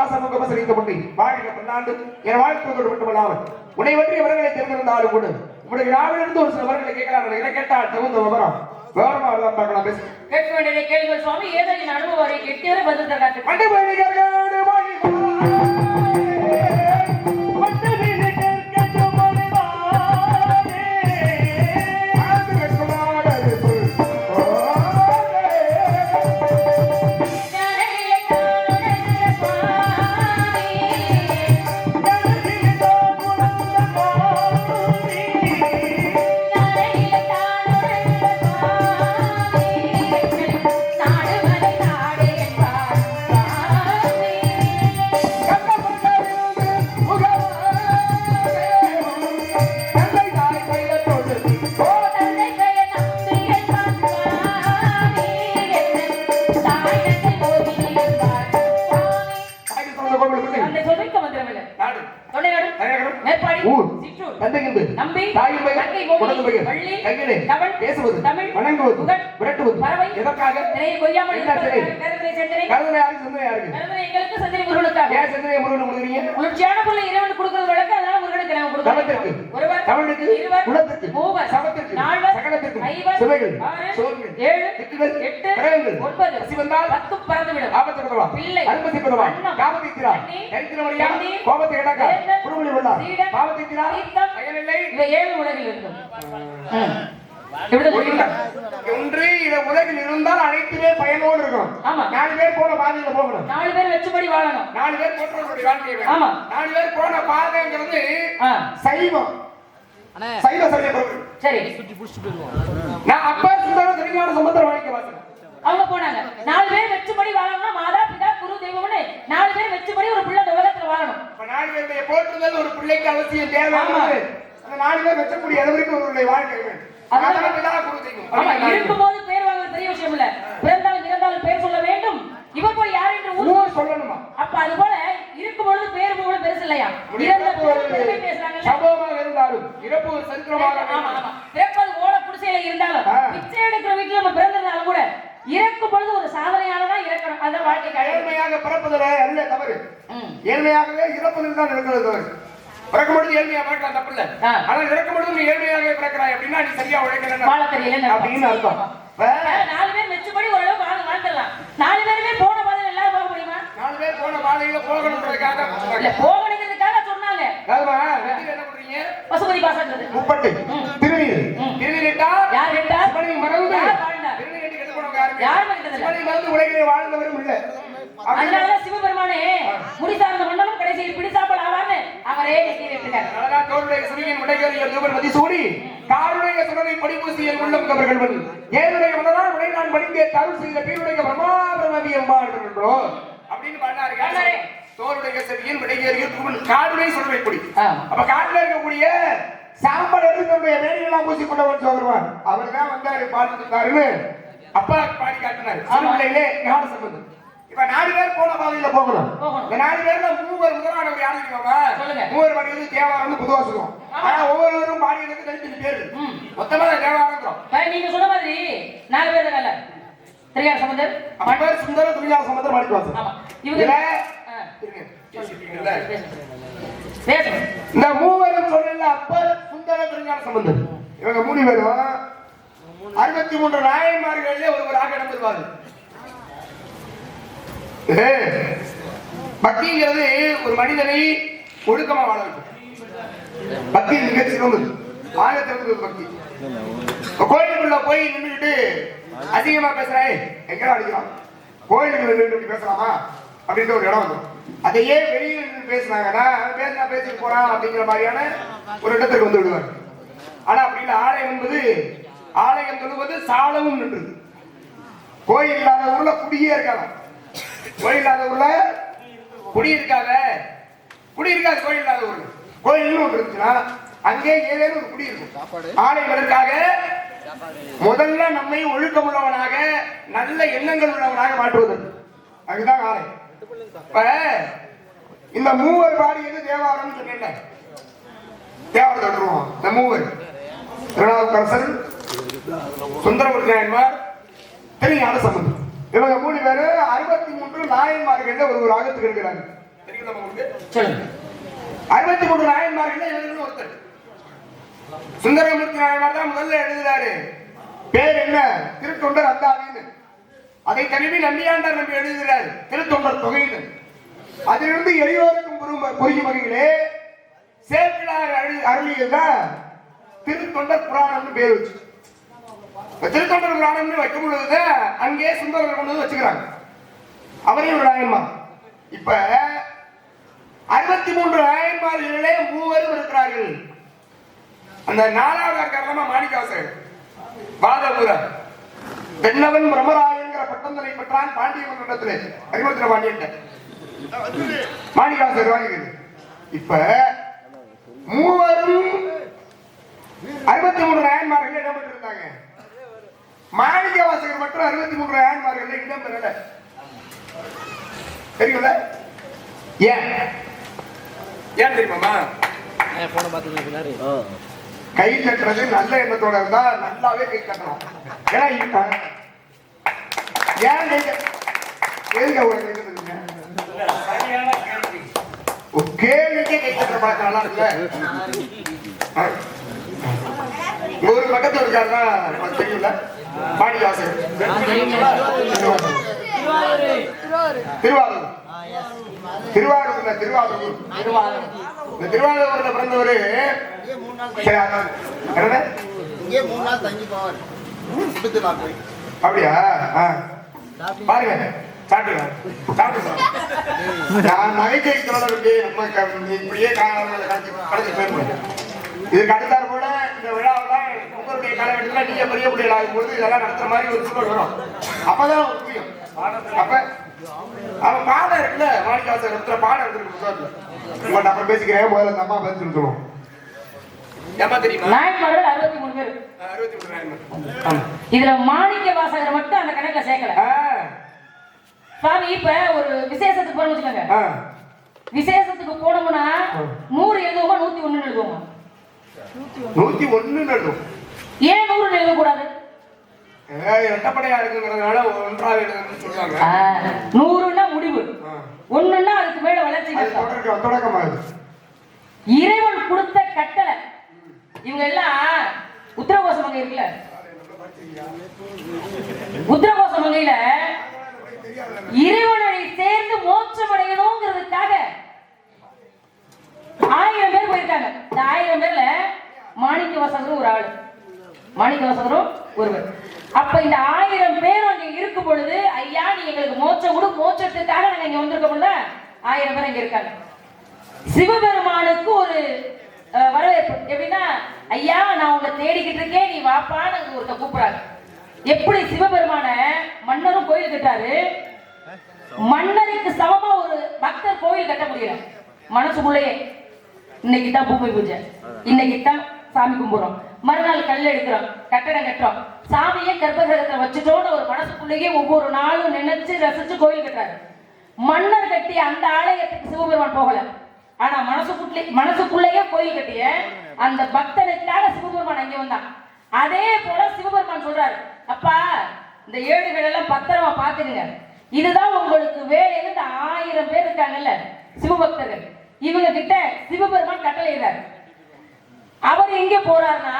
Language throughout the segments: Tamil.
அன்பு பக்தி வாசம் உபசரிக்க முன்னே. வாழ்க பன்னாண்டு. என் வாழ்க்கையோடு மட்டுமல்லாமல் உன்னை பற்றி விவரங்களை தெரிந்திருந்தாலும் கூட உங்களுடைய நாவிலிருந்து ஒரு சில விவரங்களை கேட்கலாம் என கேட்டால் தகுந்த விவரம். விவரமா வரலாம் பார்க்கலாம் பேசு. கேட்க வேண்டியதை கேளுங்கள் சுவாமி. ஏதோ என் அனுபவம் வரை கெட்டியவரை பதில் தர ஒன்பது, பறந்துவிடும். ஆபத்து. பிள்ளை, அனுமதி காமத்தை கோபத்தை கிடக்க, பாவத்தை ஏழு உலகில் இருக்கும். ஒன்று. இத உலகில் இருந்தால் அனைத்துமே பயனோடு இருக்கணும். ஆமா. நாலு பேர் போன பாதையில போகணும். நாலு பேர் வச்சுபடி வாழணும். நாலு பேர் போற்றவர்களுடைய வாழ்க்கை. ஆமா. நாலு பேர் போன பாதைங்கிறது சைவம். சைவ சரி. நான் அப்பா சுந்தரம் திருஞான சமுத்திர வாழ்க்கை வாசனம் அவங்க போனாங்க. நாலு பேர் வெச்சுபடி வாழணும்னா மாதா பிதா குரு தெய்வம்னு நாலு பேர் வெச்சுபடி ஒரு பிள்ளை உலகத்துல வாழணும். நாலு பேருடைய போற்றுதல் ஒரு பிள்ளைக்கு அவசியம் தேவை. அந்த நாலு பேர் வெச்சக்கூடிய அளவிற்கு அவருடைய வாழ்க்கை பிதா இருக்கும் போது பேர் வாங்குறது பெரிய விஷயம் இல்ல. பிறந்தாலும் இறந்தாலும் பேர் சொல்ல வேண்டும். இவர் போய் யார் என்று ஊர் சொல்லணுமா? அப்ப அது போல இருக்கும் பொழுது பேர் கூட பெருசு இல்லையா? இறந்த பெருமை பேசுறாங்கல்ல. சம்பவமாக இருந்தாலும் இறப்பு ஒரு சரித்திரமாக ஆமா ஆமா. பிறப்பது ஓட குடிசையில இருந்தாலும். பிச்சை எடுக்கிற வீட்டுல நம்ம பிறந்திருந்தாலும் கூட இறக்கும் பொழுது ஒரு சாதனையானதான் இறக்கணும். அதான் வாழ்க்கை ஏழ்மையாக பிறப்பதில் அல்ல தவறு. ஏழ்மையாகவே இறப்பதில் தான் இருக்கிறது தவறு. பிறக்கும் பொழுது ஏழ்மையா பிறக்கலாம் தப்பு இல்ல. ஆனா இறக்கும் பொழுது நீ ஏழ்மையாக பிறக்கிறாய் அப்படின்னா நீ சரியா உழைக்கல வாழ தெரியல அப்படின்னு அர்த்தம். நாலு பேர் மெச்சுபடி ஓரளவு வாழ வாழ்ந்துடலாம். நாலு பேருமே போன பாதையில எல்லாரும் போக முடியுமா? நாலு பேர் போன பாதையில போகணுன்றதுக்காக இல்ல போகணுங்கிறதுக்காக சொன்னாங்க. வெற்றில என்ன பண்றீங்க? பசுபதி பாசன்றது முப்பட்டு. திருநீர். ம். திருநீரிட்டா யார் சிவனை மறந்து யார் வாழ்ந்தார் திருநீரிட்டு கெட்டு போனவங்க யாருமே மறந்து உலகிலே வாழ்ந்தவரும் இல்ல. அதனாலதான் சிவபெருமானே முடி சார்ந்த மண்டலம் கடைசியில் பிடி சாப்பல் ஆவார்னு அவரே நெத்தி வைத்திருக்காரு அதனாலதான் தோளுடைய சிறியன் உடையறிய தூபர் மதி சூடி காருடைய சுடரை படிப்பூசியல் உள்ளம் கவர்கள் வந்து ஏனுடைய முதலால் உடை நான் படிக்க தருள் செய்த பீருடைய பிரமா பிரமதி எம்பாடுகளோ அப்படின்னு. பாடினாரு தோளுடைய செவியன் விடையறிய தூபன் காடுடைய சுடரை கொடி. அப்ப காட்டுல இருக்கக்கூடிய சாம்பல் எடுத்து நம்முடைய வேலையெல்லாம் பூசி கொண்டவன் சொல்லுவான் அவர் தான் வந்தாரு பாடுறாருன்னு அப்பா பாடி காட்டினாரு சிறுபிள்ளையிலே ஞான சம்பந்தம். இப்ப நாலு பேர் போன பாதையில போகணும். போகணும். இந்த நாலு பேர்ல மூவர் முதலானவர் யாரு சொல்லுங்க. மூவர் பாடியது தேவாரம் புதுவாசகம் ஆனா ஒவ்வொருவரும் பாடியதுக்கு தனித்தனி பேரு. மொத்தமா பாரு, நீங்க சொன்ன மாதிரி நாலு பேர் தானே தெரியாது சம்பந்தர் அப்பர் சுந்தர துணியா சமுத்திர மாணிக்கவாசன் ஆமா. இவங்க இந்த மூவரும் சொல்லல அப்பர் சுந்தர துணியான சம்பந்தர். இவங்க மூணு பேரும் அறுபத்தி மூன்று நாயன்மார்களே ஒருவராக இடம்பெறுவார்கள் ஏ, பக்திங்கிறது ஒரு மனிதனை ஒழுக்கமா வாழ வைக்கும் பக்தி மிக சிறந்தது. ஆயிரத்தி பக்தி. கோயிலுக்குள்ள போய் நின்றுக்கிட்டு அதிகமா பேசுறாய் எங்கடா அடிக்கிறான்? கோயிலுக்குள்ள நின்று பேசலாமா? அப்படின்ற ஒரு இடம் வந்துடும் அதையே வெளியில் நின்று பேசுனாங்கன்னா அவன் பேசினா பேசிட்டு போறான் அப்படிங்கிற மாதிரியான ஒரு இடத்துக்கு வந்து விடுவார். ஆனா அப்படி இல்லை ஆலயம் என்பது ஆலயம் சொல்லுவது சாலமும் நின்றது. கோயில் இல்லாத ஊர்ல குடியே இருக்காங்க. கோயில் இல்லாத ஊர்ல குடி இருக்காங்க. குடி இருக்காது கோயில் இல்லாத ஊர்ல. கோயில்னு ஒன்று இருந்துச்சுன்னா அங்கே ஏதேனும் ஒரு குடி இருக்கும். ஆலயம் எதற்காக முதல்ல நம்மை ஒழுக்கமுள்ளவனாக நல்ல எண்ணங்கள் உள்ளவனாக மாற்றுவதற்கு. அதுதான் ஆலயம். இப்ப இந்த மூவர் பாடியது தேவாரம் சொன்னேன்ல? தேவாரம் தொடருவோம் இந்த மூவர். திருநாவுக்கரசர் சுந்தரமூர்த்தி நாயன்மார் திருஞான சம்பந்தம். இவங்க மூணு பேரும் அறுபத்தி மூன்று நாயன்மார்கள் ஒரு ஒரு ஆகத்துக்கு இருக்கிறாங்க. தெரியுதா சொல்லுங்க. அறுபத்தி மூன்று நாயன்மார்கள் இவங்களும் ஒருத்தர். சுந்தரமூர்த்தி நாயன்மார் தான் முதல்ல எழுதுறாரு. பேர் என்ன? திருத்தொண்டர் அந்தாவின்னு அதை தனிவி நம்பியாண்டார் நம்பி எழுதுகிறார். திருத்தொண்டர் தொகைன்னு. அதிலிருந்து எளியோருக்கும் புரியும் வகையிலே சேக்கிழார் அழு- அருளியதுதான் திருத்தொண்டர் புராணம்னு பேர் வச்சு திருத்தொண்டர் புராணம்னு வைக்கும் பொழுது அங்கே சுந்தரர் கொண்டு வந்து வச்சுக்கிறாங்க. அவரையும் ஒரு நாயன்மார். இப்ப அறுபத்தி மூன்று நாயன்மார்களிலே மூவரும் இருக்கிறார்கள். அந்த நாலாவது காரணமா மாணிக்காசர் பாதபுர தென்னவன் பிரமராயங்கிற பட்டந்தனை பெற்றான் பாண்டிய மன்னத்திலே அறிமுகத்தில் பாண்டியன் மாணிக்காசர் வாங்கிக்கிறது இப்ப மூவரும் அறுபத்தி மூன்று நாயன்மார்கள் இடம் பெற்றிருந்தாங்க மாணிக்க வாசகர் மட்டும் அறுபத்தி மூன்று நாயன்மார்கள் இடம் பெறல. தெரியுங்களா ஏன்? ஏன் தெரியுமாமா போன பார்த்துட்டு பின்னாடி கை தட்டுறது நல்ல எண்ணத்தோட இருந்தா நல்லாவே கை தட்டணும். ஏன்னா ஏன் கை எதுங்க ஒரு கை தட்டுறீங்க? ஒரு கேள்விக்கே கை தட்டுற பழக்கம் நல்லா இருக்குல்ல. உங்க ஊர் பக்கத்துல இருக்காரு தான் நமக்கு தெரியும்ல. மாணிவாசகர் திருவாரூர். திருவாரூர்ல திருவாரூர். இந்த திருவாரூர்ல பிறந்தவரு அப்படியா. பாருங்க. சாப்பிடுங்க. சாப்பிடுங்க. நான் நகைச்சுவை தொடர்பு நம்ம இப்படியே கடத்தி போயிருக்கோம் இதுக்கு இந்த உங்களுடைய காலகட்டத்தில் நீங்க பெரிய பிள்ளைகள் ஆகும்போது இதெல்லாம் நடத்துற மாதிரி ஒரு சூழல் வரும். அப்பதான் புரியும். அப்ப அவன் பாடம் இருக்குல்ல? மாணிக்காசர் இடத்துல பாடம் எடுத்துருக்கு புத்தகத்துல உங்கள்ட்ட அப்புறம் பேசிக்கிறேன். முதல்ல இந்த அம்மா பதில் ஆமா. இதுல மாணிக்க வாசகர் மட்டும் அந்த கணக்குல சேர்க்கல. சாமி இப்ப ஒரு விசேஷத்துக்கு போறோம்னு வச்சுக்கோங்க. விசேஷத்துக்கு போனோம்னா நூறு எழுதுவோமா நூத்தி ஒண்ணு எழுதுவோமா? நூத்தி ஒண்ணு நடும் ஏன் நூறு எழுதக்கூடாது? நூறுன்னா முடிவு ஆ. ஒண்ணுன்னா அதுக்கு மேல வளர்ச்சி அது கஷ்டம் தொடக்க தொடக்கமா இருக்கு இறைவன் கொடுத்த கட்டளை இவங்க எல்லாம் உத்தரகோச மங்கை இருக்குல்ல உத்தரகோச மங்கையில இறைவனை சேர்ந்து மோட்சம் அடையணுங்கிறதுக்காக ஆயிரம் பேர் போயிருக்காங்க இந்த ஆயிரம் பேர்ல மாணிக்க வாசகரும் ஒரு ஆளு மாணிக்க வாசகரும் ஒருவர் அப்ப இந்த ஆயிரம் பேர் அங்க இருக்கும் பொழுது ஐயா நீ எங்களுக்கு மோட்சம் கொடு மோட்சத்துக்காக நாங்க இங்க வந்திருக்க பொழுது ஆயிரம் பேர் அங்க இருக்காங்க சிவபெருமானுக்கு ஒரு வரவேற்பு. எப்படின்னா ஐயா நான் உன்னை தேடிக்கிட்டு இருக்கேன் நீ வாப்பான்னு ஒருத்த கூப்பிடாரு எப்படி சிவபெருமான மன்னரும் கோயில் கட்டாரு மன்னருக்கு சமமா ஒரு பக்தர் கோயில் கட்ட முடியல. மனசுக்குள்ளேயே இன்னைக்கு தான் பூமி பூஜை. இன்னைக்கு தான் சாமி கும்பிடுறோம். மறுநாள் கல் எடுக்கிறோம் கட்டடம் கட்டுறோம். சாமியை கர்ப்பகிரகத்துல வச்சுட்டோம்னு ஒரு மனசுக்குள்ளேயே ஒவ்வொரு நாளும் நினைச்சு ரசிச்சு கோயில் கட்டுறாரு. மன்னர் கட்டி அந்த ஆலயத்துக்கு சிவபெருமான் போகல. ஆனா மனசுக்குள்ளே மனசுக்குள்ளேயே கோயில் கட்டிய அந்த பக்தனுக்காக சிவபெருமான் அங்கே வந்தான். அதே போல சிவபெருமான் சொல்றாரு அப்பா இந்த ஏடுகள் எல்லாம் பத்திரமா பாத்துக்கங்க இதுதான் உங்களுக்கு வேலைன்னு இந்த ஆயிரம் பேர் இருக்காங்கல்ல சிவபக்தர்கள். இவங்க கிட்ட சிவபெருமான் கட்டளையிடுறாரு. அவர் எங்க போறாருன்னா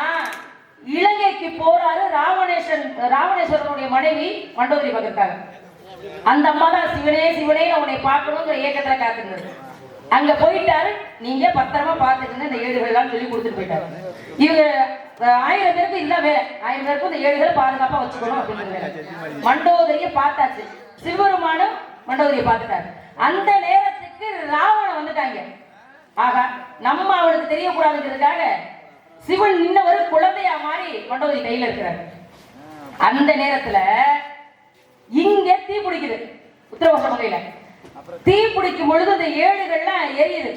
இலங்கைக்கு போறாரு ராவணேஸ்வரன் ராவணேஸ்வரனுடைய மனைவி மண்டோதரி பார்த்திருக்காங்க அந்த அம்மா தான் சிவனே சிவனே உன்னை பார்க்கணுங்கிற ஏக்கத்துல காத்துக்கிறது அங்க போயிட்டாரு. நீங்க பத்திரமா பாத்துக்கங்க இந்த ஏடுகள் எல்லாம் சொல்லி கொடுத்துட்டு போயிட்டாரு. இவங்க ஆயிரம் பேருக்கு இல்ல வேலை. ஆயிரம் பேருக்கும் இந்த ஏடுகளை பாதுகாப்பா வச்சுக்கணும் அப்படின்னு மண்டோதரிய பார்த்தாச்சு. சிவபெருமானும் மண்டோதரிய பார்த்துட்டாரு. அந்த நேரத்துக்கு ராவணன் வந்துட்டாங்க. ஆகா நம்ம அவனுக்கு தெரியக்கூடாதுங்கிறதுக்காக சிவன் இன்னவரு குழந்தையா மாறி மண்டோதரி கையில இருக்கிறாரு. அந்த நேரத்துல இங்க தீ பிடிக்குது உத்தரவாச மகையில தீ பிடிக்கும் பொழுது இந்த ஏடுகள்லாம் எரியுது.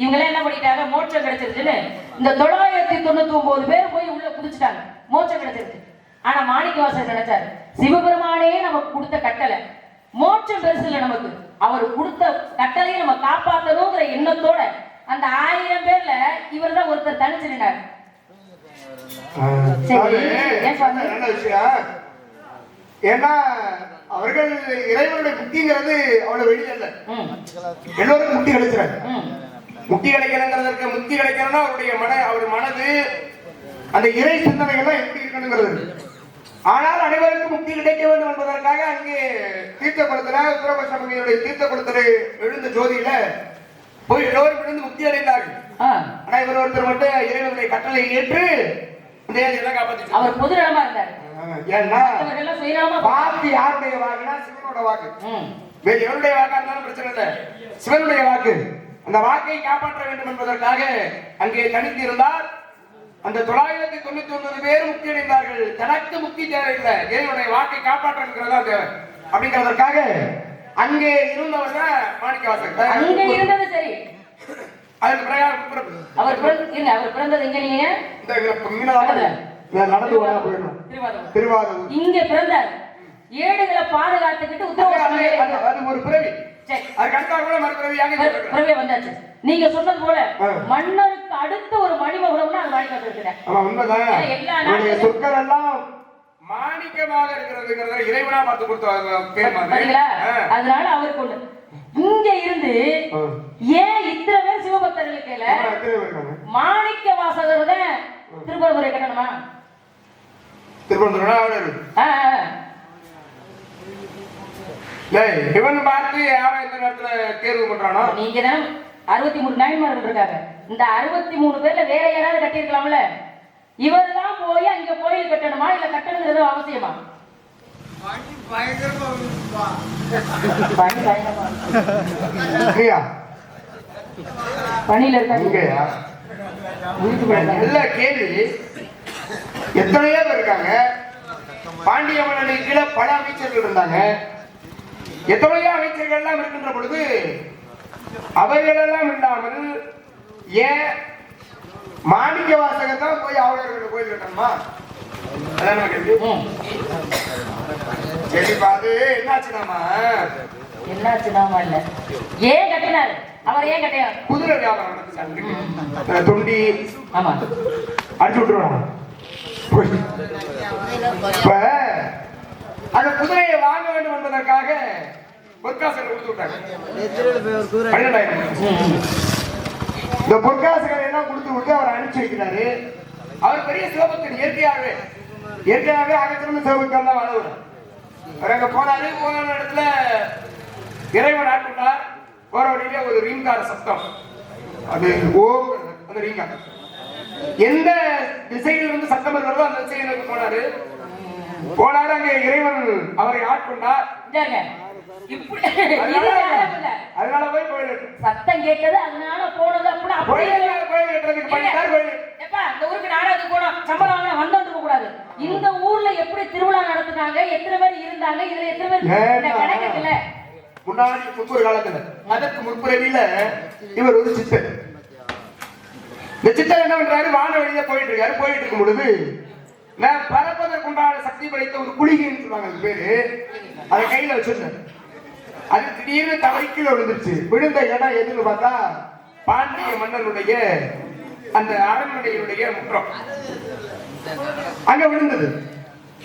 இவங்க எல்லாம் என்ன பண்ணிட்டாங்க? மோட்சம் கிடைச்சிருச்சுன்னு இந்த தொள்ளாயிரத்தி தொண்ணூத்தி ஒன்பது பேர் போய் உள்ள குதிச்சுட்டாங்க. மோட்சம் கிடைச்சிருச்சு. ஆனா மாணிக்கவாசர் நினைச்சாரு சிவபெருமானே நமக்கு கொடுத்த கட்டளை. மோட்சம் பெருசு இல்லை நமக்கு. அவர் கொடுத்த கட்டளையை நம்ம காப்பாத்தணுங்கிற எண்ணத்தோட அந்த ஆயிரம் பேர்ல இவர் தான் ஒருத்தர் தனிச்சு நின்னார் சரி. சாமி, ஏன் சாமி? நல்ல விஷயம்? ஏன்னா அவர்கள் இறைவனுடைய புத்திங்கிறது அவ்வளவு வெளியல்ல ம், எல்லோருக்கும் முக்தி ம். முக்தி கிடைக்கணுங்கிறதுக்கு முக்தி கிடைக்கணும்னா அவருடைய மன அவர் மனது அந்த இறை சிந்தனைகள்லாம் எப்படி இருக்கணுங்கிறது. ஆனால் அனைவருக்கும் முக்தி கிடைக்க வேண்டும் என்பதற்காக அங்கே தீர்த்த குளத்துல உத்தரபட்சமியுடைய தீர்த்த குளத்துல எழுந்த ஜோதியில போய் எல்லோரும் விழுந்து முக்தி அடைந்தார்கள். ஆனா இவர் ஒருத்தர் மட்டும் இறைவனுடைய கட்டளை ஏற்று அவர் பொது இடமா இருந்தார். ஏன்னா வாக்கு யாருடைய வாக்குனா சிவனோட வாக்கு. வேறு எவருடைய வாக்கா இருந்தாலும் பிரச்சனை இல்லை. சிவனுடைய வாக்கு. அந்த வாக்கை காப்பாற்ற வேண்டும் என்பதற்காக அங்கே தனித்து இருந்தார் அந்த தொள்ளாயிரத்தி தொண்ணூத்தி ஒன்பது பேர் முக்தி அடைந்தார்கள் தனக்கு முக்தி தேவையில்லை. இறைவனுடைய வாக்கை காப்பாற்றுங்கிறதா தேவை. அப்படிங்கிறதற்காக அங்கே இருந்தவர் தான் மாணிக்கவாசகர். அங்க இருந்தது சரி. அதுக்கு பிரகாரம். அவர் பிறந்தது எங்க நீங்க? இந்த நான் நடந்து வரா போயிடணும் திருவாரூர். இங்க பிறந்தார். ஏடுகளை பாதுகாத்துக்கிட்டு உத்தரவு ஒரு பிறவி. நீங்க சொன்னது போல. மன்னருக்கு அடுத்த ஒரு மணிமகுடம்னா அது இருக்கிறேன் சொற்கள் எல்லாம் மாணிக்கமாக இருக்கிறதுங்கிறத இறைவனா பார்த்து கொடுத்த பேர் மாதிரி. பாத்தீங்களா? ஆ. அதனால அவருக்கு ஒண்ணு. இங்க இருந்து. ஏன் இத்தனை பேர் சிவபக்தர்களுக்கு? மாணிக்க வாசகர் தான் திருப்பரங்குறை கட்டணுமா? இருக்கு. டேய், இவன் பார்த்து யாரை இந்த நேரத்துல தேர்வு பண்றானோ? நீங்க தான் அறுபத்தி மூணு நாயன்மார்கள் இருக்காங்க இந்த அறுபத்தி மூணு பேர்ல வேற யாராவது கட்டியிருக்கலாம்ல? இவர் தான் போய் அங்க கோயில் கட்டணுமா இல்ல கட்டணுங்கிறது அவசியமா? இருக்கு. பணியில போயிருக்காங்க நல்ல கேள்வி. எத்தனையோ பேர் இருக்காங்க? பாண்டிய மன்னனுக்கு கீழே பல அமைச்சர்கள் இருந்தாங்க. எத்தனையோ அமைச்சர்கள் எல்லாம் இருக்கின்ற பொழுது அவைகளெல்லாம் இல்லாமல் ஏன் மாணிக்க வாசகர் தான் போய் ஆவுடையர்கள் கோயில் கட்டணுமா? அதான் கேள்வி. சரி பாது என்னாச்சுனாமா? என்னாச்சு நாம இல்ல. ஏன் கட்டினாரு? அவர் ஏன் கட்டினார்? குதிரை வியாபாரம் தொண்டி ஆமா. அடிச்சு விட்டுருவாங்க. அந்த குதிரையை வாங்க வேண்டும் என்பதற்காக பொற்காசனை கொடுத்து விட்டாங்க. இந்த பொற்காசுகளை எல்லாம் கொடுத்து விட்டு அவர் அனுப்பிச்சு வைக்கிறாரு. அவர் பெரிய சிவபக்தன் இயற்கையாகவே. இயற்கையாகவே அகத்திலிருந்து சிவபக்தன் தான் வளவர் அவர் அங்க போனாரு. போன இடத்துல இறைவன் ஆட்கொண்டார். போற வழியிலே ஒரு ரீங்கார சத்தம் அது ஓ அந்த ரீங்கார் எந்த திசையில் இருந்து சத்தம் வருகிறதோ அந்த திசையில் போனாரு. போனாரு அங்கே இறைவன் அவரை ஆட்கொண்டார். அதனால போய் கோயில். சத்தம் கேட்டது அதனால போனது அப்படி அப்படியே கோயில் கட்டுறதுக்கு பண்ணிட்டார் கோயில். எப்பா இந்த ஊருக்கு நாடகத்துக்கு போனோம் சம்பளம் வாங்கினா வந்தோம் கூடாது இந்த ஊர்ல எப்படி திருவிழா நடத்துனாங்க எத்தனை பேர் இருந்தாங்க இதுல எத்தனை பேர் இருக்குல்ல முன்னாடி முற்பொரு காலத்துல. அதற்கு முற்புறவில இவர் ஒரு சித்தர். இந்த சித்தர் என்ன பண்றாரு? வான வழியில போயிட்டு இருக்காரு. போயிட்டு இருக்கும் பொழுது நான் பறப்பதற்குண்டான சக்தி படைத்த ஒரு குளிகைன்னு சொல்லுவாங்க அது பேரு. அதை கையில வச்சிருந்தேன் அது திடீர்னு தலைக்கீழ கீழே விழுந்துருச்சு. விழுந்த இடம் எதுன்னு பார்த்தா பாண்டிய மன்னனுடைய அந்த அரண்மனையினுடைய முற்றம். அங்க விழுந்தது.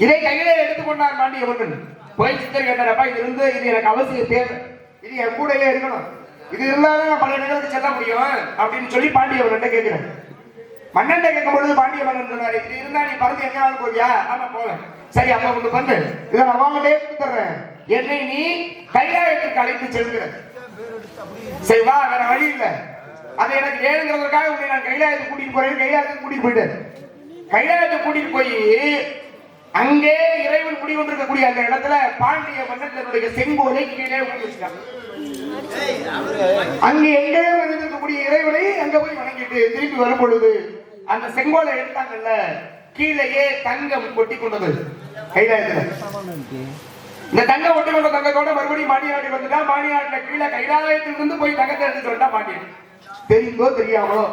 இதை கையில எடுத்துக்கொண்டார் பாண்டிய மன்னன். போய் சித்தர் கேட்டாரப்பா இது இருந்து இது எனக்கு அவசியம் தேவை. இது என் கூடவே இருக்கணும். இது இருந்தாலும் நான் பல இடங்களுக்கு செல்ல முடியும் அப்படின்னு சொல்லி பாண்டிய மன்னன் கேட்கிறேன். மன்னன் கேட்கும் பொழுது பாண்டிய மன்னன் சொன்னாரு இது இருந்தா நீ பறந்து எங்கேயாவது போவியா? ஆமா போவேன் சரி அப்ப ஒண்ணு பண்ணு இதை நான் வாங்கிட்டே கொடுத்துறேன் என்னை நீ கைலாயத்திற்கு அழைத்து செல்கிற சரி வா வேற வழி இல்லை. அது எனக்கு ஏழுங்கிறதுக்காக உன்னை நான் கைலாயத்துக்கு கூட்டிட்டு போறேன். கைலாயத்துக்கு கூட்டிட்டு போயிட்டேன் கைலாயத்தை கூட்டிட்டு போய் அங்கே இறைவன் குடிகொண்டிருக்கக்கூடிய அந்த இடத்துல பாண்டிய மன்னன் தன்னுடைய செங்கோலை கீழே ஊட்டி அங்கு எங்கேயோ இருந்திருக்கக்கூடிய இறைவனை அங்க போய் வணங்கிட்டு திருப்பி வரும் பொழுது அந்த செங்கோலை எடுத்தாங்கல்ல கீழேயே தங்கம் கொட்டி கொண்டது. கைலாயத்துல இந்த தங்கம் ஒட்டி கொண்ட தங்கத்தோட மறுபடியும் மாடி வந்துட்டா மாடி நாட்டுல கீழே கைலாயத்திலிருந்து போய் தங்கத்தை எடுத்துட்டு வந்தா மாட்டேன் தெரிந்தோ தெரியாமலோ?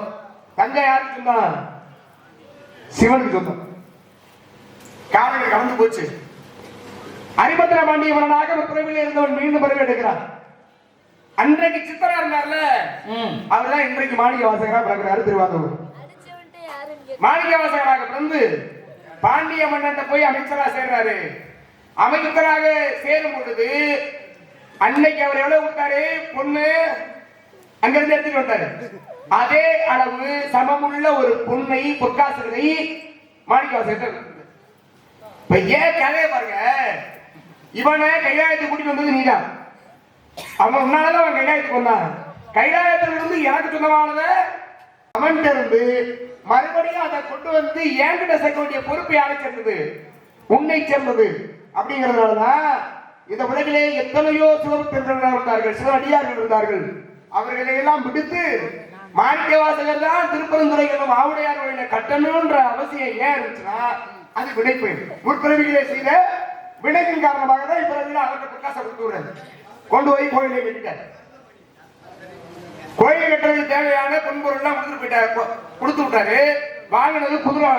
தங்கம் யாருக்கு சொன்னான் சிவனுக்கு சொந்தம் காலையில் கலந்து போச்சு. அரிபத்திர பாண்டிய மன்னனாக ஒரு இருந்தவன் மீண்டும் பிறவி எடுக்கிறான். அன்றைக்கு சித்தரா இருந்தார்ல? ம். அவர்தான் இன்றைக்கு மாணிக்க வாசகரா பிறக்கிறாரு திருவாரூர் மாணிக்க வாசகராக பிறந்து பாண்டிய மன்னன் போய் அமைச்சரா சேர்றாரு. அமைச்சராக சேரும் பொழுது அன்னைக்கு அவர் எவ்வளவு கொடுத்தாரு? பொண்ணு அங்கிருந்து எடுத்துட்டு வந்தாரு. அதே அளவு சமமுள்ள ஒரு பொண்ணை பொற்காசுகளை மாணிக்கவாசகர் இப்ப ஏன் கதையை பாருங்க. இவனை கைலாயத்துக்கு கூட்டிட்டு வந்தது நீதான். அவன் உன்னாலதான் அவன் கைலாயத்து வந்தான். கைலாயத்திலிருந்து எனக்கு சொந்தமானத அவன்கிட்ட இருந்து மறுபடியும் அதை கொண்டு வந்து என்கிட்ட சேர்க்க வேண்டிய பொறுப்பு யாரை சேர்ந்தது உன்னை சேர்ந்தது அப்படிங்கிறதுனாலதான் இந்த உலகிலே எத்தனையோ சிவபக்தர்கள் இருந்தார்கள் சில அடியார்கள் இருந்தார்கள். அவர்களை எல்லாம் விடுத்து மாணிக்க வாசகர் தான் திருப்பரந்துரை என்னும் ஆவுடையார் கட்டணும்ன்ற அவசியம் ஏன் இருந்துச்சுன்னா அது விடைப்பு முற்பிறவிகளை செய்த வினைப்பின் காரணமாக தான் இப்பிறவில அவர்கிட்ட பிரகாசம் கொடுத்து விடுறது கொண்டு போய் கோயிலை கட்டிட்டார். கோயில் கட்டுறதுக்கு தேவையான பொன்பொருள் எல்லாம் கொடுத்துட்டு போயிட்டாரு. கொடுத்து விட்டாரு. வாங்கினது குதிரை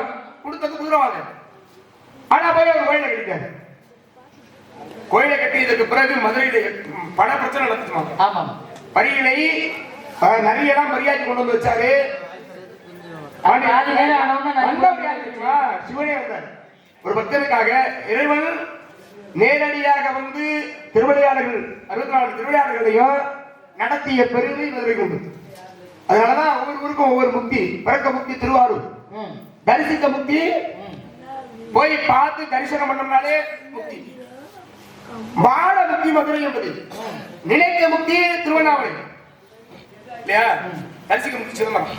கொடுத்தது குதிரை வாங்க ஆனா போய் அவர் கோயிலை கட்டிட்டாரு. கோயிலை கட்டியதுக்கு பிறகு மதுரையில பண பிரச்சனை நடந்துச்சுமா ஆமாம் பரியிலை நிறைய எல்லாம் மரியாதை கொண்டு வந்து வச்சாரு? சிவனே வந்தார். ஒரு பக்தனுக்காக இறைவன் நேரடியாக வந்து திருவிளையாடல்கள் அறுபத்தி நாலு திருவிளையாடல்களையும் நடத்திய பெருமை மதுரைக்கு உண்டு அதனாலதான் ஒவ்வொரு ஊருக்கும் ஒவ்வொரு முக்தி பிறக்க முக்தி திருவாரூர். ம், தரிசிக்க முக்தி. போய் பார்த்து தரிசனம் பண்ணோம்னாலே முக்தி. வாழ முக்தி மதுரை என்பது. நினைக்க முக்தி திருவண்ணாமலை. இல்லையா? தரிசிக்க முக்தி சிதம்பரம்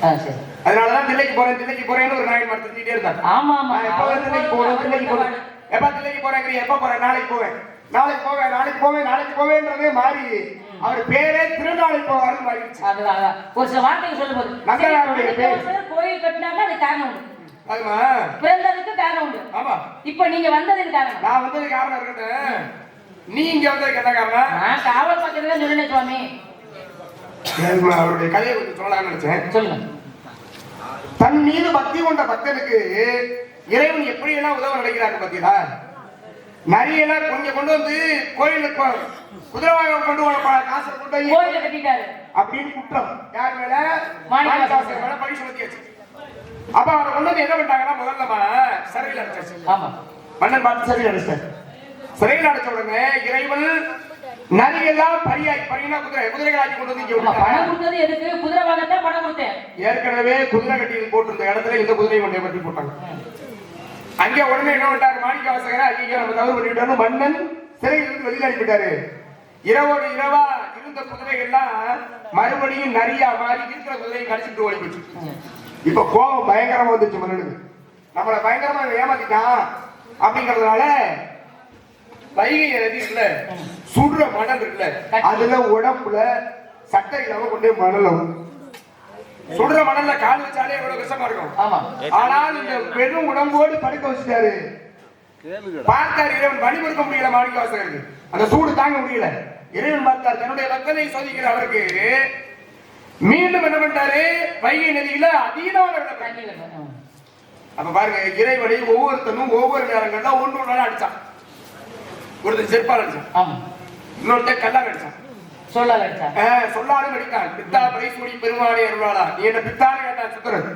அதனாலதான் தில்லைக்கு போறேன் தில்லைக்கு போறேன்னு ஒரு நாய் மரத்துக்கிட்டே இருந்தாங்க ஆமா ஆமா. தில்லைக்கு போறேன் தில்லைக்கு போறேன். எப்ப தில்லைக்கு போறேங்கிற எப்ப போறேன்? நாளைக்கு போவேன். நாளைக்கு போவேன் நாளைக்கு போவேன் நாளைக்கு போவேன்றதே மாறி அவர் பேரே திருநாளைக்கு போவாருன்னு மாறிடுச்சு அதுதான். ஒரு சில வார்த்தைகள் சொல்லும் போது நந்தனாருடைய பேர். கோயில் கட்டினாங்க அது காரணம் உண்டு. அதுமா பிறந்ததுக்கு காரணம் உண்டு. ஆமா. இப்ப நீங்க வந்ததுக்கு காரணம் நான் வந்தது காரணம் இருக்கட்டும். நீ இங்க வந்ததுக்கு என்ன காரணம்? நான் காவல் பக்கத்துல தான் சொல்லுனேன் சுவாமி. அவருடைய கதையை கொஞ்சம் சொல்லலாம்னு நினைச்சேன். சொல்லுங்க. தன் மீது பக்தி கொண்ட பக்தனுக்கு இறைவன் எப்படி எல்லாம் உதவ நினைக்கிறாங்க பாத்தீங்களா நிறைய எல்லாம் கொஞ்சம் கொண்டு வந்து கோயிலுக்கு குதிரை வாங்க கொண்டு வர ப- காசை கொண்டு கோயில கட்டிட்டாரு. அப்படின்னு குற்றம். யார் மேல? மாணிக்கவாசகர் மேல. பழி சுமத்தியாச்சு. அப்ப அவரை கொண்டு வந்து என்ன பண்ணிட்டாங்கன்னா முதல்ல சிறையில் அடைச்சாச்சு. ஆமா. மன்னன் பார்த்து சிறையில் அடைச்சார் சிறையில் அடைச்ச உடனே இறைவன் நரியெல்லாம் பரியாய் பரினா குதிரை குதிரைகளாக்கி கொண்டு வந்து இங்க பணம். கொடுத்தது எதுக்கு? குதிரை வாங்கத்தான் பணம் கொடுத்தேன். ஏற்கனவே குதிரை கட்டியில் போட்டிருந்த இடத்துல இந்த குதிரை கொண்டே கட்டி போட்டாங்க. அங்கே உடனே என்ன பண்ணிட்டாரு? மாணிக்க வாசகரை ஐயோ நம்ம தவறு பண்ணிட்டோம்னு மன்னன் சிறையில் இருந்து வெளியில அனுப்பிட்டாரு இரவோடு இரவா இருந்த குதிரைகள்லாம் மறுபடியும் நிறைய மாறி இருக்கிற குதிரையை கடிச்சிட்டு ஓடி போச்சு இப்ப கோபம் பயங்கரமா வந்துச்சு மன்னனுக்கு. நம்மளை பயங்கரமா ஏமாத்திட்டான் அப்படிங்கறதுனால வைகை நதி சுடுற மணல் இல்ல அதுல உடம்புல சட்டை இல்லாம கொண்டே மணல சுடுற மணல்ல கால் வச்சாலே எவ்வளவு விஷமா இருக்கும். ஆமா. ஆனால் இந்த பெரும் உடம்போடு படுக்க வச்சுட்டாரு. பார்த்தார் இறைவன் வழி கொடுக்க முடியல மாணிக்க வாசகருக்கு அந்த சூடு தாங்க முடியல. இறைவன் பார்த்தார் தன்னுடைய பக்தனை சோதிக்கிற அவருக்கு. மீண்டும் என்ன பண்ணிட்டாரு? வைகை நதியில அதீதமான. அப்ப பாருங்க இறைவனை ஒவ்வொருத்தனும் ஒவ்வொரு நேரங்கள்ல ஒன்று ஒன்று அடிச்சான். ஒருத்தன் செருப்பால் அடிச்சான். ஆமா. இன்னொருத்தன் கல்லால் அடிச்சான். சொல்லாலும் அடித்தான் பித்தா பிரைசூடி பெருமானே அருளாளா நீ என்ன பித்தானே கேட்டான்.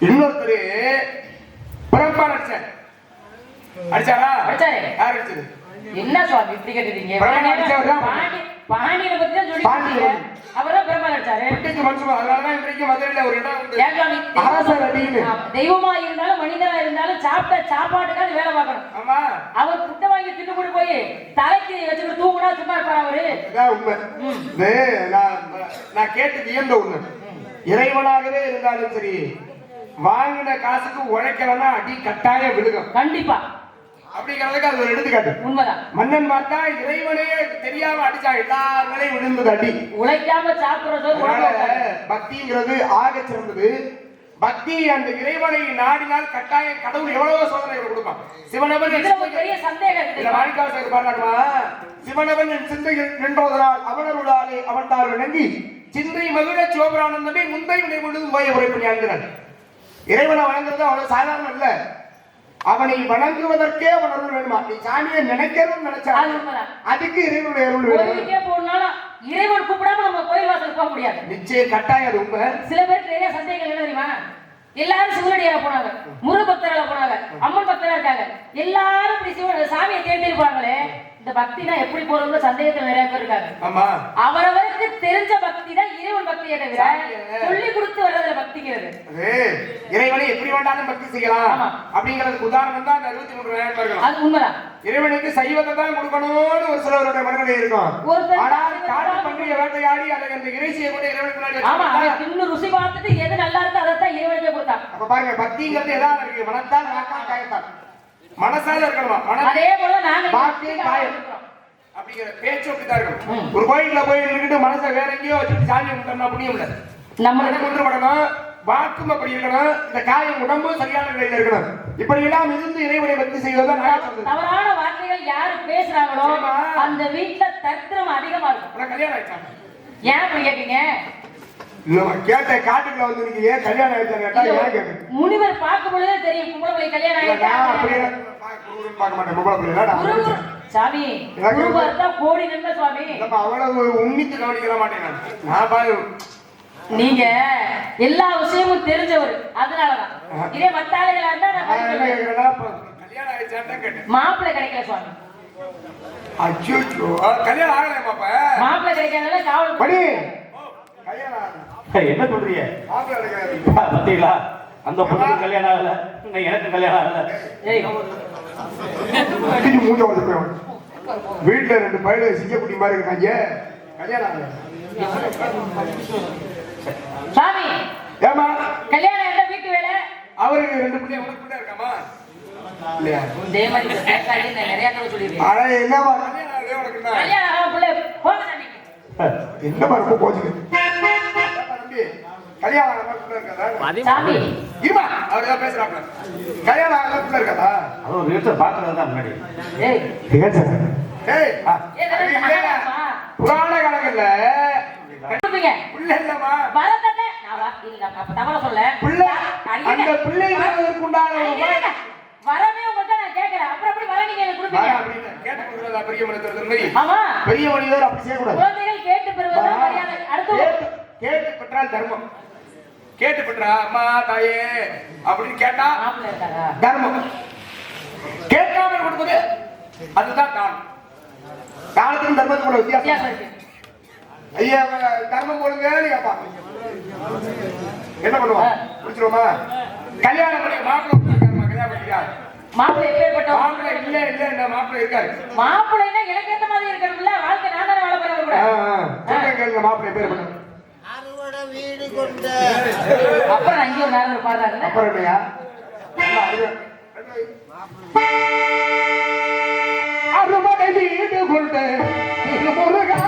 இன்னொருத்தரு பிறப்பால் அடிச்சார் அடிச்சாரா? அடிச்சாரு. யார் அடிச்சது? என்ன சுவாமி இப்படி கேட்டுட்டீங்க? தான். பாண்டியனை பத்தி தான் சொல்லி பாண்டியன். பிரம்மன் அடிச்சாரு இன்றைக்கு மனுஷன் அதனாலதான் இன்றைக்கு மதுரையில ஒரு இடம் உண்டு. ஏன் சுவாமி? அரசர் அடின்னு. ஆமா, தெய்வமா இருந்தாலும் மனிதனா இருந்தாலும் சாப்பிட்ட சாப்பாட்டுக்காக வேலை பார்க்கணும். ஆமா. அவர் புட்டை வாங்கி தின்னு போட்டு போய் தலைக்கு வச்சுட்டு தூங்குனா சும்மா இருப்பாரு அவரு? இதான் உண்மை. இது நான் நான் கேட்டு வியந்த ஒண்ணு. இறைவனாகவே இருந்தாலும் சரி வாங்கின காசுக்கு உழைக்கலன்னா அடி கட்டாயம் விழுகும். கண்டிப்பா. அப்படிங்கிறதுக்கு அது ஒரு எடுத்துக்காட்டு. உண்மைதான். மன்னன் பார்த்தா இறைவனே தெரியாம அடிச்சா எல்லார் மேலேயும் விழுந்தது அடி உழைக்காம சாப்பிடுறது பக்திங்கிறது ஆக சிறந்தது. பக்தி அந்த இறைவனை நாடினால் கட்டாயம் கடவுள் எவ்வளவோ சோதனைகள் கொடுப்பான். சிவனவன் பெரிய சந்தேகம் மாணிக்காசர் பாடுறாருமா சிவனவன் என் சிந்தையில் நின்றோதனால் அவனருளாலே அவன் விளங்கி சிந்தை மகிழ சிவபுரானந்தமே முந்தை வினை முழுதும் போய உரைப்பு ஞான்கிறார் இறைவனை வணங்குறது அவ்வளவு சாதாரணம் இல்ல அவனை வணங்குவதற்கே அவன் அருள் வேணுமா? நீ சாமியை நினைக்கணும்னு நினைச்சா. அதுக்கு இறைவனுடைய அருள் வேணும். இறைவன் கூப்பிடாம நம்ம கோயில் வாசல் போக முடியாது. நிச்சயம் கட்டாயம் உண்மை. சில பேருக்கு நிறைய சந்தேகங்கள் என்ன தெரியுமா? எல்லாரும் சிவனடியார போனாங்க. முருக பக்தர்களா போனாங்க. அம்மன் பக்தரா இருக்காங்க. எல்லாரும் இப்படி சிவ சாமியை தேடி இருப்பாங்களே இந்த பக்தினா எப்படி போறவங்க சந்தேகத்துல நிறைய பேர் இருக்காங்க. ஆமா. அவரவருக்கு தெரிஞ்ச பக்தி தான் இறைவன் பக்தியை தவிர. சொல்லி கொடுத்து வர்றதுல பக்திங்கிறது அது இறைவனை எப்படி வேண்டாலும் பக்தி செய்யலாம். ஆமா. அப்படிங்கிறதுக்கு உதாரணம் தான் அறுபத்தி மூன்று அது உண்மைதான். இறைவனுக்கு சைவத்தை தான் கொடுக்கணும்னு ஒரு சிலருடைய மனநிலை இருக்கும். ஆனால் காடு தான் பன்றியை வேட்டையாடி அதை அந்த இறைச்சியை கொண்டு இறைவனுக்கு முன்னாடி ஆமா தின்னு ருசி பார்த்துட்டு எது நல்லா இருக்கோ அதை தான் இறைவனுக்கே கொடுத்தான் அப்ப பாருங்க பக்திங்கிறது எதாவது இருக்கு? மனத்தால் வாக்கால் காயத்தால் மனசால இருக்கணுமா? மன அதே போல நாங்க வாக்கு, காயம். அப்படிங்கிற பேச்சு அப்படித்தான் இருக்கணும் ஒரு கோயில்ல போய் நின்றுட்டு மனசை வேற எங்கேயோ வச்சுட்டு சாமி கும்பிட்டோம்னா புண்ணியம் இல்ல. நம்ம மனம் ஒன்று படணும் வாக்கும் அப்படி இருக்கணும் இந்த காயம் உடம்பு சரியான நிலையில இருக்கணும். இப்படி எல்லாம் இருந்து இறைவனை பக்தி சொல்றது தவறான வார்த்தைகள் யாரு பேசுறாங்களோ. அந்த வீட்டுல தத்திரம் அதிகமா இருக்கும் கல்யாணம் ஆயிடுச்சா? ஏன் அப்படி கேட்டீங்க கேட்ட காட்டுக்குள்ள வந்து நீங்க ஏன் கல்யாணம் ஆயிடுச்சா முனிவர் பார்க்கும் பொழுதே தெரியும் கும்பல போய் கல்யாணம் ஆயிட்டா பார்க்க மாட்டேன் பொம்பளை குரு. சாமி கோடி நன்மை சுவாமி. அவ்வளவு உன்னித்து கவனிக்க மாட்டேன் நான். நீங்க எல்லா விஷயமும் தெரிஞ்சவர். அதனாலதான். இதே ஆளுகளா இருந்தா மாப்பிள்ளை கிடைக்கல சுவாமி. அச்சோ கல்யாணம் ஆகலையாமாப்ப மாப்பிள்ளை கிடைக்காதனால காவல் படி கல்யாணம் ஆகல. என்ன சொல்றீங்க? பாத்தீங்களா? அந்த பொண்ணுக்கு கல்யாணம் ஆகல. எனக்கு கல்யாணம் ஆகல. மூஞ்ச வந்து வீட்டுல ரெண்டு பயில சிங்கக்குட்டி மாதிரி இருக்காங்க. கல்யாணம் ஆகல. சாமி ஏமா கல்யாணம் என்ன வீட்டு வேலை? அவருக்கு ரெண்டு பிள்ளை உனக்கு பிள்ளை இருக்காமா? இல்லையா? இதே மாதிரி பேசாதே நான் நிறைய தடவை அட என்னமா கல்யாணம் ஆகாம பிள்ளை போங்க சாமி. என்னமா ரொம்ப கோச்சுக்கு தம்பி கல்யாணம் ஆகாம பிள்ளை இருக்காதா? சாமி. இருமா அவர் ஏதோ கல்யாணம் பிள்ளை இருக்காதா? அது ஒரு நிமிஷம் பாக்குறது தான் முன்னாடி. ஏய். ஆ, ஏய்? புராண காலங்கள்ல இல்லம்மா வரதட்சணை. நான் கேட்கிறேன். அப்புறம் எப்படி வர நீங்க எனக்கு கொடுப்பீங்க? பெரிய மனிதர் அப்படி செய்யக்கூடாது. குழந்தைகள் கேட்டு. அடுத்து கேட்டு பெற்றால் தர்மம். கேட்டு பெற்றா அம்மா தாயே அப்படின்னு கேட்டா? தர்மம். கேட்காமல் கொடுப்பது அதுதான் தானம். தானத்துக்கும் தர்மத்துக்கும் வித்தியாசம். ஐயா தர்மம் போடுங்கன்னு கேட்பான் என்ன பண்ணுவான் முடிச்சிருவோமா? கல்யாணம் பண்ணி மாப்பிள்ளை கல்யாணம் பண்ணியா மாப்பிள்ளை எப்பேற்பட்டவன்? மாப்பிள்ளை இல்ல இல்ல இந்த மாப்பிள்ளை இருக்காரு. மாப்பிள்ளைன்னா எனக்கு ஏத்த மாதிரி இருக்கணும்ல வாழ்க்கை நான் தானே வாழ போறேன் கூட. மாப்பிள்ளை பேர் பண்ண அறுவடை வீடு கொண்ட. அப்புறம் இங்கே ஒரு நேரம் இருப்பாரு அப்புறம் என்னையா அறுபடை வீடு கொண்டு. திருமுருகா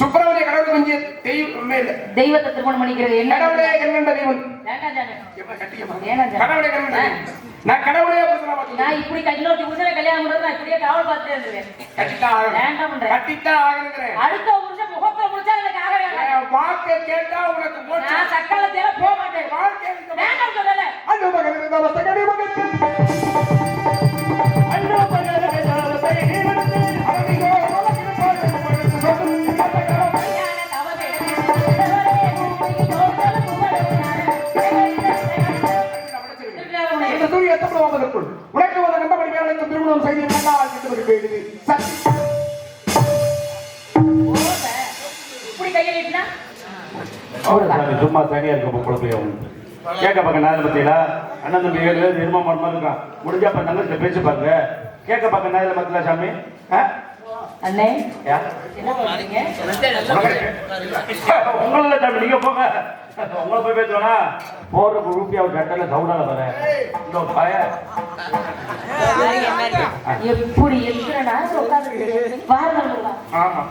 சுப்பிரமணிய கடவுளுக்கு மிஞ்சிய தெய்வமே இல்லை தெய்வத்தை திருமணம் பண்ணிக்கிறது என்ன கடவுளே கண்கண்ட தெய்வம். கடவுளே கண்கண்ட. நான் கடவுளே. நான் இப்படி இன்னொருத்தி புருஷனை கல்யாணம் பண்றது நான் இப்படியே காவல் பார்த்துட்டே இருந்துருவேன் கட்டித்தான். வேண்டாம்ன்றேன். கட்டித்தான் ஆகணுங்கிறேன். அடுத்த புருஷன் முகத்துல முடிச்சா எனக்கு ஆக வேண்டாம் வார்த்தை கேட்டா உனக்கு போச்சு. நான் சக்காலத்தில போக மாட்டேன் வாழ்க்கை இந்த வேண்டாம் சொல்லல அண்ணா மகன் மகன். கேட்க பார்க்க நேரம் பத்தியா அண்ணன் தம்பி ஏழு பேர் நிர்மா இருக்கான் முடிஞ்சா அப்ப தங்கச்சிட்ட பேசி பாருங்க. கேட்க பார்க்க நேரம் பத்தியா சாமி? அண்ணே. உங்கள சாமி நீங்க போங்க. உங்களை போய் பேசுவானா போற ரூபியா சட்டையில சவுடால வர இந்த பய எப்படி இருக்கிற நான் உட்காந்து வாரம் ஆமா.